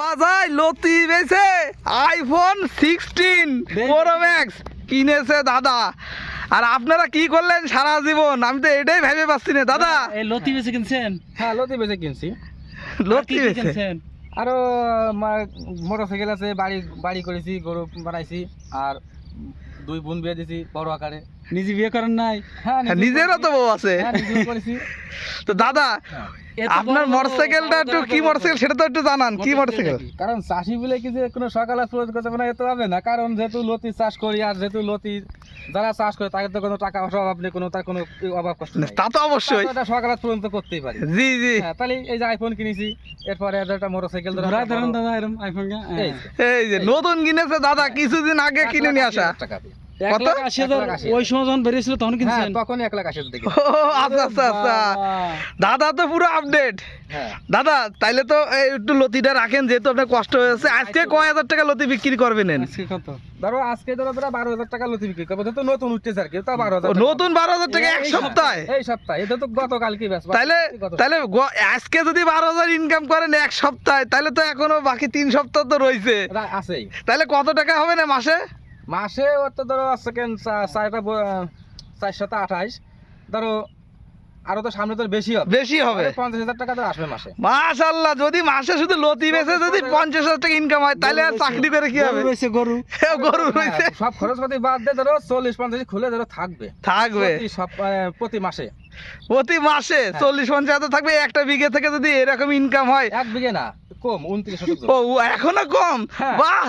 বাজায় লতি বেছে আইফোন সিক্সটিন প্রো ম্যাক্স কিনেছে দাদা। আর আপনারা কি করলেন সারা জীবন? আমি তো এটাই ভেবে পাচ্ছি না দাদা। এই লতি বেছে কিনছেন? হ্যাঁ লতি বেঁচে কিনছি। লতি বেছে? কিনছেন? আরও মোটর সাইকেল আছে বাড়ি বাড়ি করেছি গরু বানাইছি। আর দুই বোন বিয়ে দিছি বড় আকারে। নিজে বিয়ে করেন নাই? হ্যাঁ হ্যাঁ, নিজেরও তো বউ আছে। হ্যাঁ, তো দাদা হ্যাঁ। আপনার মোটরসাইকেলটা একটু কি মোটরসাইকেল সেটা তো একটু জানান কি মোটরসাইকেল কারণ চাষি বলে কি যে কোনো সকালে প্রয়োগ করতে পারে এত হবে না। কারণ যেহেতু লতি চাষ করি আর যেহেতু লতি যারা চাষ করে তাদের তো কোনো টাকা পয়সা অভাব নেই কোনো তার কোনো অভাব কষ্ট নেই। তা তো অবশ্যই। এটা সকালে পর্যন্ত করতেই পারি। জি জি। হ্যাঁ তাহলে এই যে আইফোন কিনেছি এরপরে একটা মোটর সাইকেল ধরেন দাদা এরকম আইফোন এই এই যে নতুন কিনেছে দাদা কিছুদিন আগে কিনে নিয়ে আসা। টাকা দিয়ে। এক লাখ আশি হাজার এক লাখ আশি ওই সময় যখন বেরিয়েছিল তখন হ্যাঁ কিনছেন তখন এক লাখ আশি হাজার আচ্ছা আচ্ছা আচ্ছা। দাদা তো পুরো আপডেট হ্যাঁ। দাদা তাইলে তো একটু লতিটা রাখেন যেহেতু আপনার কষ্ট হয়েছে। আজকে কয় হাজার টাকা লতি বিক্রি করবেন আজকে কত? ধরো আজকে ধরো প্রায় বারো হাজার টাকা লতি বিক্রি করব। যেহেতু নতুন উঠতেছে আর কি তা বারো হাজার নতুন বারো হাজার টাকা এক সপ্তাহে এই সপ্তাহে। এটা তো গতকালকে ব্যাস তাইলে গত- তাইলে আজকে যদি বারো হাজার ইনকাম করেন এক সপ্তাহে তাহলে তো এখনও বাকি তিন সপ্তাহ তো রয়েছে আছেই। তাহলে কত টাকা হবে না মাসে? মাসে ওর তো ধরো সেকেন্ড চারটা চার সাথে আঠাইশ ধরো আরও তো সামনে তো বেশি হবে। বেশি হবে। পঞ্চাশ হাজার টাকা তো আসবে মাসে। মাশাল্লাহ যদি মাসে শুধু লতি বেচে যদি পঞ্চাশ হাজার টাকা ইনকাম হয় তাহলে আর চাকরি করে কি হবে? রয়েছে গরু। গরু রয়েছে হ্যাঁ, সব খরচপাতি বাদ দিয়ে ধরো চল্লিশ পঞ্চাশ খুলে ধরো থাকবে। থাকবে। প্রতি সব প্রতি মাসে। প্রতি মাসে হ্যাঁ। চল্লিশ পঞ্চাশ হাজার থাকবে একটা বিঘে থেকে যদি এরকম ইনকাম হয়। এক বিঘে না কম উনত্রিশ। ও এখনও কম? হ্যাঁ। বাহ!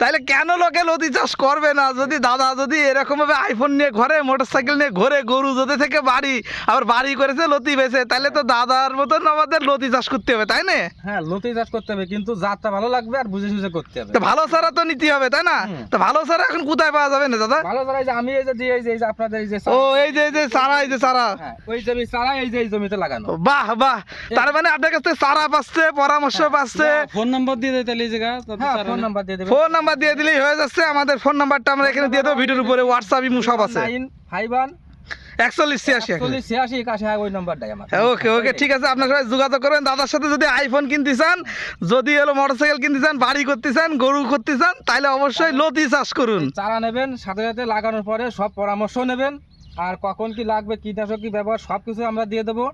তাহলে কেন লোকে লতি চাষ করবে না? যদি দাদা যদি এরকম ভাবে আইফোন নিয়ে ঘরে মোটরসাইকেল নিয়ে ঘরে গরু যদি থেকে বাড়ি আবার বাড়ি করেছে লতি বেছে তাহলে তো দাদার মতন আমাদের লতি চাষ করতে হবে তাই না? হ্যাঁ লতি চাষ করতে হবে কিন্তু জাতটা ভালো লাগবে আর বুঝে সুঝে করতে হবে। তো ভালো সারা তো নিতে হবে তাই না? তো ভালো সারা এখন কোথায় পাওয়া যাবে না দাদা? ভালো যারা এই যে আমি এই যে দিয়ে এই যে আপনাদের এই যে ও এই যে এই যে সারা এই যে সারা। হ্যাঁ ওই জমি সারা এই যে এই জমিতে লাগানো। বাহ বাহ। তার মানে আপনার কাছে সারা পাচ্ছে পরামর্শ পাচ্ছে। ফোন নাম্বার দিয়ে দেয় তাহলে এই জায়গা হ্যাঁ ফোন। নাম্বার দিয়ে দেবে। ফোন নাম্বার দিয়ে দিলেই হয়ে যাচ্ছে। আমাদের ফোন নাম্বারটা আমরা এখানে দিয়ে দেবো। ভিডিওর উপরে হোয়াটসঅ্যাপ ইমু সব আছে। একচল্লিশ ছিয়াশি ছিয়াশি একাশি হ্যাঁ ওই নাম্বারটাই আমার। ওকে ওকে ঠিক আছে আপনার সবাই যোগাযোগ করবেন। দাদার সাথে যদি আইফোন কিনতে চান যদি হলো মোটরসাইকেল কিনতে চান বাড়ি করতে চান গরু করতে চান তাহলে অবশ্যই লতি চাষ করুন। চারা নেবেন সাথে সাথে লাগানোর পরে সব পরামর্শ নেবেন। আর কখন কি লাগবে কীটনাশক কি ব্যবহার সব কিছু আমরা দিয়ে দেবো।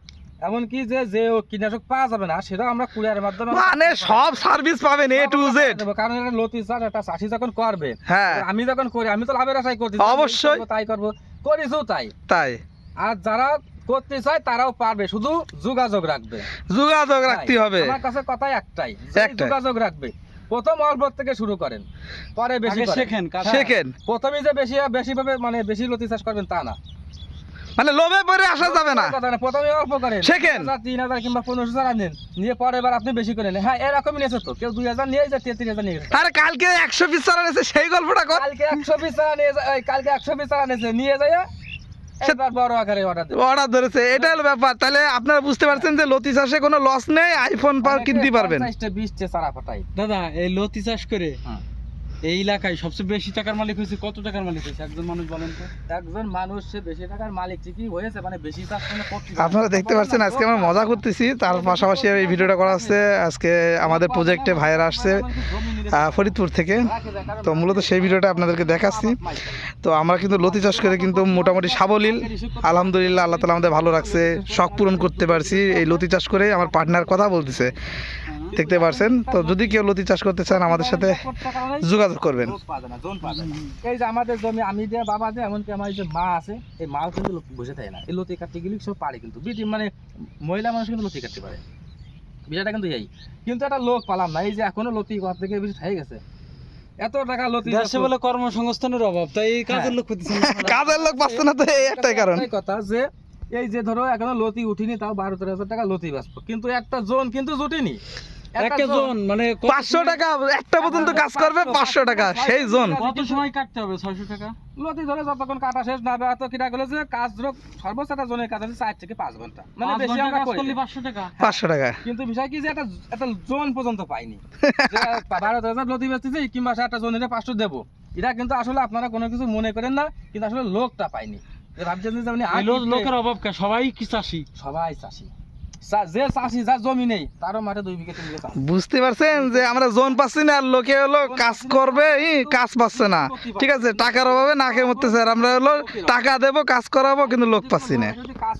এমনকি যে যে কীটনাশক পাওয়া যাবে না সেটাও আমরা কুরিয়ারের মাধ্যমে মানে সব সার্ভিস পাবেন এ টু জেড কারণ এটা লতি চাষ একটা চাষি যখন করবে হ্যাঁ। আমি যখন করি আমি তো লাভের আশাই করছি অবশ্যই। তাই করব। করিসও তাই। তাই। আর যারা করতে চায় তারাও পারবে শুধু যোগাযোগ রাখবে। যোগাযোগ রাখতে হবে। আমার কাছে কথাই একটাই যোগাযোগ রাখবে। প্রথম অল্প থেকে শুরু করেন পরে বেশি শেখেন শেখেন। প্রথমে যে বেশি বেশি ভাবে মানে বেশি লতি চাষ করবেন তা না। মানে লোভে পরে আসা যাবে না। প্রথমে অল্প করেন। শেখেন। তিন হাজার কিংবা পনেরোশো টাকা নেন নিয়ে পরে এবার আপনি বেশি করে নেন হ্যাঁ এরকমই নিয়েছে তো। কেউ দুই হাজার নিয়ে যায় তিন হাজার নিয়ে গেছে আরে কালকে একশো পিস চালানেছে সেই গল্পটা কর। কালকে একশো পিস টাকা নিয়ে যায় কালকে একশো পিস টাকা নিয়েছে নিয়ে যায় এবার বড় আকারে অর্ডার অর্ডার ধরেছে এটা হলো ব্যাপার। তাহলে আপনারা বুঝতে পারছেন যে লতি চাষে কোনো লস নেই আইফোন পার কিনতে পারবেন। দাদা এই লতি চাষ করে হুম। এই এলাকায় সবচেয়ে বেশি টাকার মালিক হয়েছে কত টাকার মালিক হয়েছে? একজন মানুষ বলেন তো। একজন মানুষ সে বেশি টাকার মালিক ঠিকই হয়েছে মানে বেশি আপনারা দেখতে পাচ্ছেন আজকে আমরা মজা করতেছি। তার পাশাপাশি এই ভিডিওটা করা হচ্ছে আজকে আমাদের প্রজেক্টে ভাইয়েরা আসছে ফরিদপুর থেকে। তো মূলত সেই ভিডিওটা আপনাদেরকে দেখাচ্ছি। তো আমরা কিন্তু লতি চাষ করে কিন্তু মোটামুটি সাবলীল। আলহামদুলিল্লাহ আল্লাহ তালা আমাদের ভালো রাখছে শখ পূরণ করতে পারছি। এই লতি চাষ করে আমার পার্টনার কথা বলতেছে। দেখতে পারছেন? তো যদি কেউ লতি চাষ করতে চান আমাদের সাথে যোগাযোগ করবেন? এই যে আমাদের জমি আমি দিয়ে বাবা দিয়ে এমনকি আমার যে মা আছে এই মাও কিন্তু বসে থাকে না। এই লতি কাটতে গেলে সব পারে কিন্তু। বিটি মানে মহিলা মানুষ কিন্তু লতি কাটতে পারে। বিষয়টা কিন্তু এই। কিন্তু একটা লোক পালাম না। এই যে এখনও লতি ঘর থেকে বেশি হয়ে গেছে। এত টাকা লতি দেশে বলে কর্মসংস্থানের অভাব। তাই এই কাজের হ্যাঁ। লোক করতেছেন কাজের লোক পাচ্ছে না তো এই একটাই কারণ। কথা যে এই যে ধরো এখনও লতি উঠিনি তাও বারো তেরো হাজার টাকা লতি বাঁচবো। কিন্তু একটা জোন কিন্তু জুটিনি। একটা মানে কত পাঁচশো সময়- টাকা একটা পর্যন্ত কাজ করবে পাঁচশো টাকা সেই জোন কত সময় কাটতে হবে? ছয়শো টাকা? লতি ধরে যতক্ষণ কাটা শেষ না এত কিটা গেলে যে কাজ ধরো সর্বোচ্চ একটা জনের কাজ আছে চার থেকে পাঁচ ঘণ্টা। মানে বেশি আমরা করি করলে না। পাঁচশো টাকা। পাঁচশো টাকা। কিন্তু বিষয় কি যে একটা একটা জোন পর্যন্ত পাইনি। যে বারো হাজার লতি বেচতেছি কিংবা একটা জনের পাঁচশো দেবো? এটা কিন্তু আসলে আপনারা কোনো কিছু মনে করেন না কিন্তু আসলে লোকটা পাইনি। ভাবছেন যে আপনি ফিটে- লোকের অভাব সবাই কি চাষি? সবাই চাষি। যা- যে চাষি যার জমি নেই তারও মাঠে দুই বিঘা তিন বিঘা বুঝতে পারছেন যে আমরা জোন পাচ্ছি না আর লোকে হলো কাজ করবে কাজ পাচ্ছে না ঠিক আছে টাকার অভাবে না খেয়ে মরতেছে আর আমরা হলো টাকা দেবো কাজ করাবো কিন্তু লোক পাচ্ছি না। কাজ